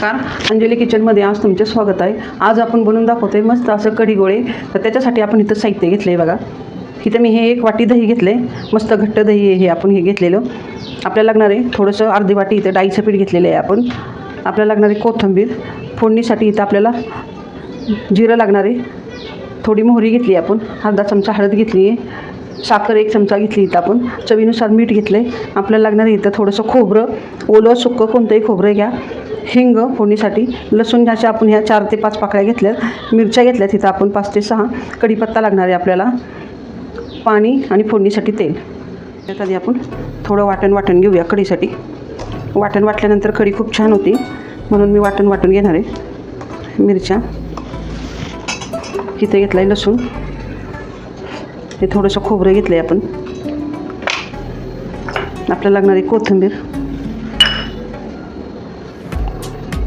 नमस्कार. अंजली किचनमध्ये आज तुमचे स्वागत आहे. आज आपण बनवून दाखवतोय मस्त असं कढी गोळे तर त्याच्यासाठी आपण इथं साहित्य घेतलं आहे बघा. इथं मी हे एक वाटी दही घेतलं आहे मस्त घट्ट दही आहे हे आपण हे घेतलेलं. आपल्याला लागणार आहे थोडंसं अर्धी वाटी इथं डाळीचं पीठ घेतलेलं आहे आपण. आपल्याला लागणार आहे कोथिंबीर फोडणीसाठी इथं आपल्याला जिरं लागणार आहे थोडी मोहरी घेतली आपण. अर्धा चमचा हळद घेतली आहे. साखर एक चमचा घेतली इथं आपण. चवीनुसार मीठ घेतलं आहे आपल्याला लागणार आहे इथं थोडंसं खोबरं ओलं सुक्कं कोणतंही खोबरं घ्या. हिंग फोडणीसाठी लसूण घ्यायच्या आपण ह्या चार ते पाच पाकळ्या घेतल्यात. मिरच्या घेतल्यात इथं आपण पाच ते सहा. कढीपत्ता लागणार आहे आपल्याला. पाणी आणि फोडणीसाठी तेल. त्यात आधी आपण थोडं वाटण वाटण घेऊया कढीसाठी. वाटण वाटल्यानंतर कढी खूप छान होती. म्हणून मी वाटण वाटून घेणार आहे. मिरच्या इथं घेतला आहे लसूण. हे थोडंसं खोबरं घेतलं आहे आपण. आपल्याला लागणार आहे कोथिंबीर.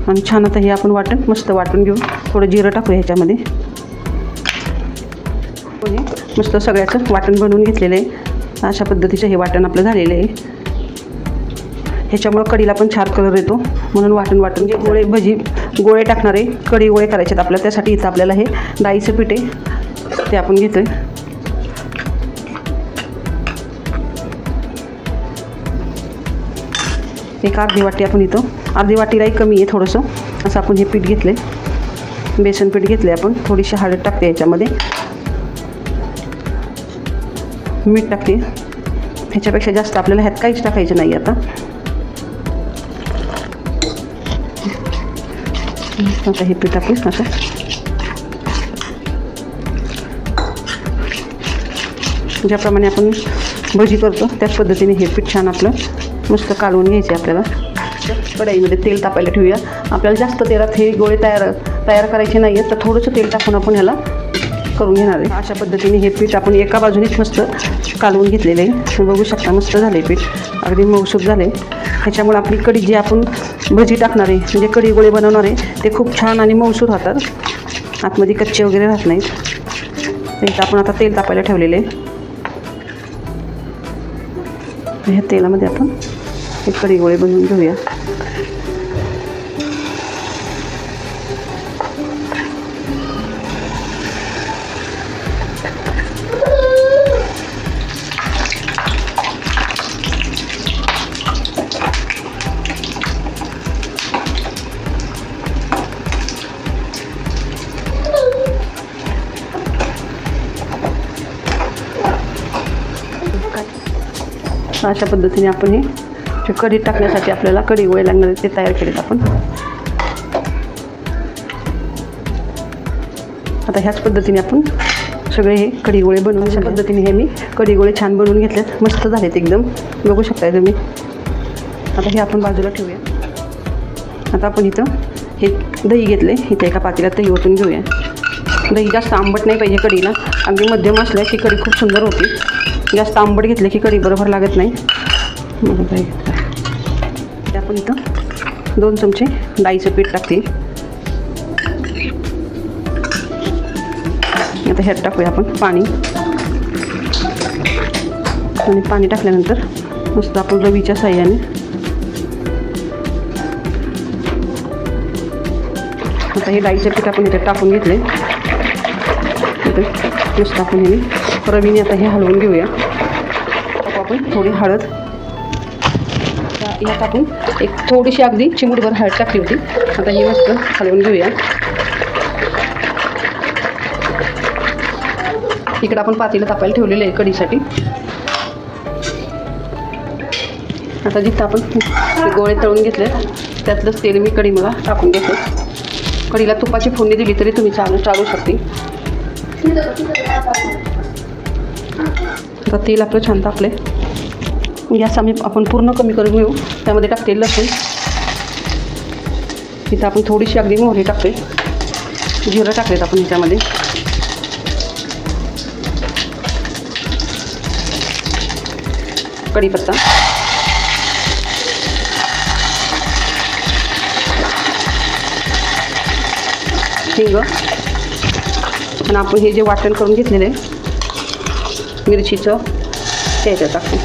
आणि छान आता हे आपण वाटण मस्त वाटून घेऊ थोडं जिरं टाकू ह्याच्यामध्ये. हे मस्त सगळ्याचं वाटण बनवून घेतलेलं आहे. अशा पद्धतीचं हे वाटण आपलं झालेलं आहे. ह्याच्यामुळं कढीला पण छान कलर येतो. म्हणून वाटण वाटून जे गोळे भजी गोळे टाकणारे कढी गोळे करायचे आहेत आपल्याला. त्यासाठी इथं आपल्याला हे डाळीचं पीठ आहे. ते आपण घेतो आहे एक अर्धी वाटी आपण इथं. अर्धी वाटीलाही कमी आहे थोडंसं. असं आपण हे पीठ घेतलं आहे बेसन पीठ घेतलं आहे आपण. थोडीशी हळद टाकते याच्यामध्ये. मीठ टाकते. ह्याच्यापेक्षा जास्त आपल्याला ह्यात काहीच टाकायचं नाही आता. आता हे पीठ आपण आता. ज्याप्रमाणे आपण भजी करतो त्याच पद्धतीने हे पीठ छान आपलं मस्त काढून घ्यायचे आपल्याला. कढाईमध्ये तेल तापायला ठेवूया. आपल्याला जास्त तेलात हे गोळे तयार तयार करायचे नाही आहेत तर थोडंसं तेल टाकून आपण ह्याला करून घेणार आहे. अशा पद्धतीने हे पीठ आपण एका बाजूनेच मस्त कालवून घेतलेलं आहे. तुम्ही बघू शकता मस्त झालं आहे पीठ. अगदी मौसूद झाले ह्याच्यामुळे आपली कढी जी आपण भजी टाकणार आहे म्हणजे कढी गोळे बनवणार आहे ते खूप छान आणि मऊसूर राहतात आतमध्ये कच्चे वगैरे राहत नाहीत. इथं आपण आता तेल तापायला ठेवलेले आहे. ह्या तेलामध्ये आपण हे कढी गोळे बनवून घेऊया. अशा पद्धतीने आपण हे जे कढी टाकण्यासाठी आपल्याला कढी गोळे लागणार ते तयार केलेत आपण. आता ह्याच पद्धतीने आपण सगळे हे कढी गोळे बनवून अशा पद्धतीने हे मी कढी गोळे छान बनवून घेतलेत. मस्त झालेत एकदम. बघू शकताय तुम्ही. आता हे आपण बाजूला ठेवूया. आता आपण इथं हे दही घेतले इथे एका पातेल्यात दही ओतून घेऊया. दही जास्त आंबट नाही पाहिजे कढीला. अगदी मध्यम असल्या की कढी खूप सुंदर होती. जास्त आंबट घेतलं की कढी बरोबर लागत नाही. मग आपण इथं दोन चमचे डाळीचं पीठ टाकतील. आता ह्यात टाकूया आपण पाणी. आणि पाणी टाकल्यानंतर मस्त आपण रवीच्या साह्याने आता हे डाळीचं पीठ आपण इथे टाकून घेतले होते मस्त टाकून हे रवीने आता हे हलवून घेऊया. आपण थोडी हळद. यात आपण एक थोडीशी अगदी चिमूटभर हळद टाकली होती. आता हे मस्त हलवून घेऊया. इकडं आपण पातेलं तापायला ठेवलेलं आहे कढीसाठी. आता जिथं आपण गोळे तळून घेतले त्यातलंच तेल मी कढी मला टाकून घेते कढीला तुपाची फोडणी दिली तरी तुम्ही चालू चालू शकते. आता तेल आपलं छान तापले गॅस आम्ही आपण पूर्ण कमी करून घेऊ. त्यामध्ये टाकते लसूण. इथं आपण थोडीशी अगदी मोहरी टाकते जिरं टाकलेत आपण ह्याच्यामध्ये कढीपत्ता. हिंग. आणि आपण हे जे वाटण करून घेतलेलं आहे मिरचीचं ते याच्यात टाकू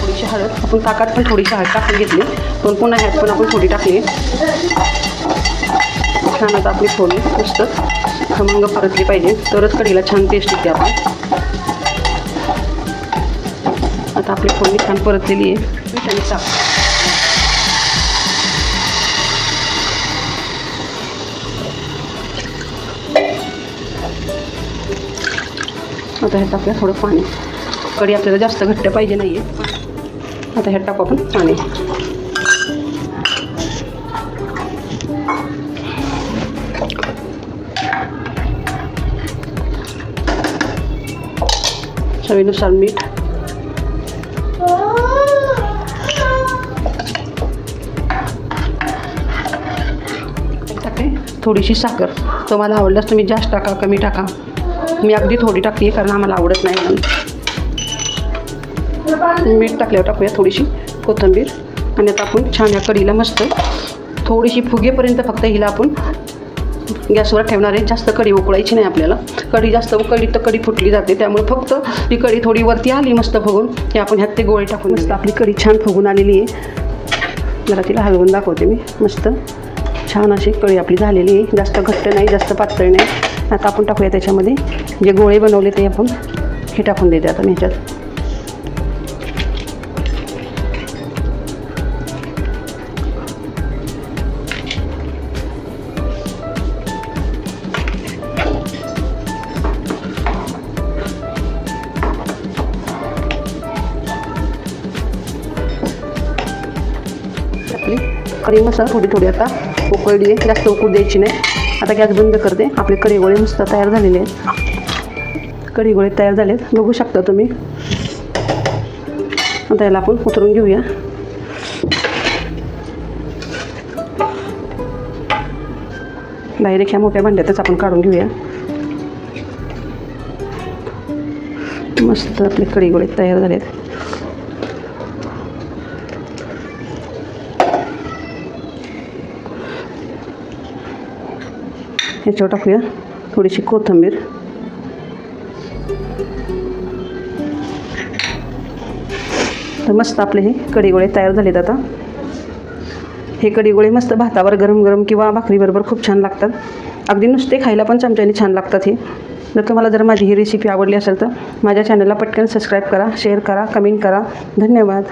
थोडीशी हळद आपण ताकात पण थोडीशी हळद टाकून घेतली. पण पुन्हा ह्यात पण आपण थोडी टाकली. छान आता आपली फोडणी मस्त. खमंग परतली पाहिजे. तरच कढीला छान टेस्ट येते आपण. आता आपली फोडणी छान परतलेली आहे. मीठ आणि साखर. आता ह्यात टाकूया थोडं पाणी. कढी आपल्याला जास्त घट्ट पाहिजे नाही आहे आता ह्यात टाकू आपण पाणी. चवीनुसार मीठ. टाकते. थोडीशी साखर. तुम्हाला आवडल्यास तुम्ही जास्त टाका कमी टाका. मी अगदी थोडी टाकते कारण आम्हाला आवडत नाही म्हणून. मीठ टाकल्यावर टाकूया थोडीशी कोथिंबीर. आणि आता आपण छान या कढीला मस्त थोडीशी फुगेपर्यंत फक्त हिला आपण गॅसवर ठेवणार आहे जास्त कढी उकळायची नाही आपल्याला. कढी जास्त उकळली तर कढी फुटली जाते. त्यामुळे फक्त ती कढी थोडी वरती आली मस्त फुगून की आपण ह्यात ते गोळे टाकून मस्त आपली कढी छान फुगून आलेली आहे. जरा तिला हलवून दाखवते मी. मस्त. छान अशी कढी आपली झालेली आहे. जास्त घट्ट नाही जास्त पातळ नाही. आता आपण टाकूया त्याच्यामध्ये. जे गोळे बनवले ते आपण हे टाकून देते आता मी ह्याच्यात. कढी मसाला थोडी थोडी आता. उकळली आहे जास्त उकळू द्यायची नाही. आता गॅस बंद करते. आपले कढी गोळे मस्त तयार झालेले आहेत. कढी गोळे तयार आहेत बघू शकता तुम्ही. आता याला आपण उतरून घेऊया. डायरेक्ट ह्या मोठ्या भांड्यातच आपण काढून घेऊया. मस्त आपले कढी गोळे तयार आहेत ह्याच्यावर टाकूया. थोडीशी कोथिंबीर. तर मस्त आपले हे कढीगोळे तयार झालेत आता. हे कढीगोळे मस्त भातावर गरम गरम किंवा भाकरीबरोबर खूप छान लागतात. अगदी नुसते खायला पण चमच्याने छान लागतात हे. जर तुम्हाला जर माझी ही रेसिपी आवडली असेल तर माझ्या चॅनलला पटकन सबस्क्राईब करा शेअर करा कमेंट करा. धन्यवाद.